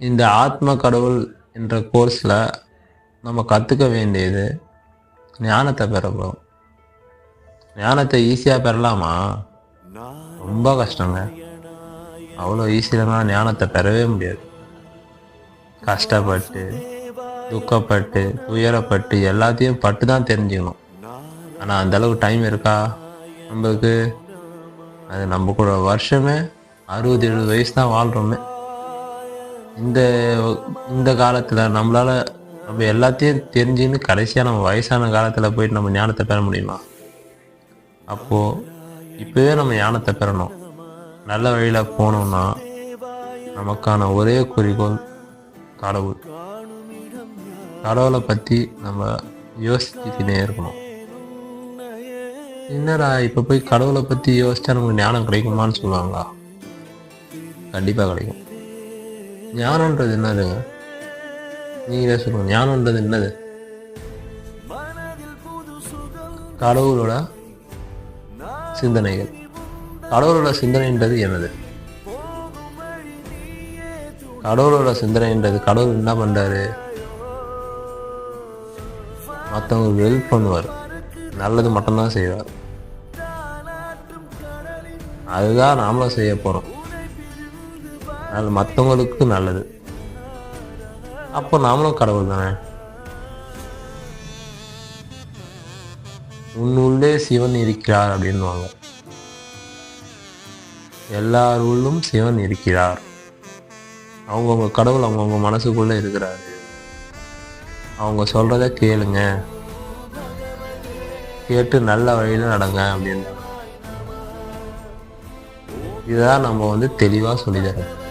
இந்த ஆத்ம கடவுள் என்ற கோர்ஸில் நம்ம கற்றுக்க வேண்டியது ஞானத்தை பெற போகிறோம் ஞானத்தை ஈஸியாக பெறலாமா? ரொம்ப கஷ்டங்க. அவ்வளோ ஈஸியாக ஞானத்தை பெறவே முடியாது. கஷ்டப்பட்டு துக்கப்பட்டு துயரப்பட்டு எல்லாத்தையும் பட்டு தான் தெரிஞ்சுக்கணும். ஆனால் அந்த அளவுக்கு டைம் இருக்கா? நம்மளுக்கு அது நம்ம கூட வருஷமே அறுபது எழுபது வயசு தான் வாழ்கிறோமே இந்த இந்த காலத்தில் நம்மளால் நம்ம எல்லாத்தையும் தெரிஞ்சுன்னு கடைசியாக நம்ம வயசான காலத்தில் போயிட்டு நம்ம ஞானத்தை பெற முடியுமா? அப்போது இப்போவே நம்ம ஞானத்தை பெறணும். நல்ல வழியில் போனோம்னா நமக்கான ஒரே குறிக்கோள் கடவுள். கடவுளை பற்றி நம்ம யோசிச்சுக்கிட்டே இருக்கணும். என்னடா இப்போ போய் கடவுளை பற்றி யோசிச்சா நமக்கு ஞானம் கிடைக்குமான்னு சொல்லுவாங்களா? கண்டிப்பாக கிடைக்கும். ஞானன்றது என்னதுங்க? நீங்களே சொல்லுங்க ஞானன்றது என்னது? கடவுளோட சிந்தனைகள். கடவுளோட சிந்தனைன்றது என்னது? கடவுளோட சிந்தனைன்றது கடவுள் என்ன பண்றாரு? மற்றவங்களுக்கு ஹெல்ப் பண்ணுவார். நல்லது மட்டும்தான் செய்வார். அதுதான் நாமளும் செய்ய போகிறோம் அது மற்றவங்களுக்கு நல்லது. அப்போ நாமளும் கடவுள் தானே? உன்னுள்ளே சிவன் இருக்கிறார் அப்படின்னுவாங்க. எல்லார் உள்ளும் சிவன் இருக்கிறார். அவங்கவுங்க கடவுள் அவங்கவுங்க மனசுக்குள்ள இருக்கிறாரு. அவங்க சொல்கிறத கேளுங்க. கேட்டு நல்ல வழியில நடங்க அப்படின்னு இதுதான் நம்ம வந்து தெளிவாக சொல்லித்தரோம்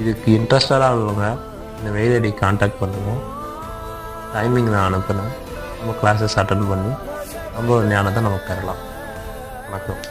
இதுக்கு இன்ட்ரெஸ்டடாக உள்ளவங்க இந்த மெயில் ஐடி கான்டாக்ட் பண்ணுவோம். டைமிங் நான் அனுப்புனேன் நம்ம கிளாஸஸ் அட்டன் பண்ணி நம்மளோட ஞானத்தை நம்ம தரலாம் வணக்கம்.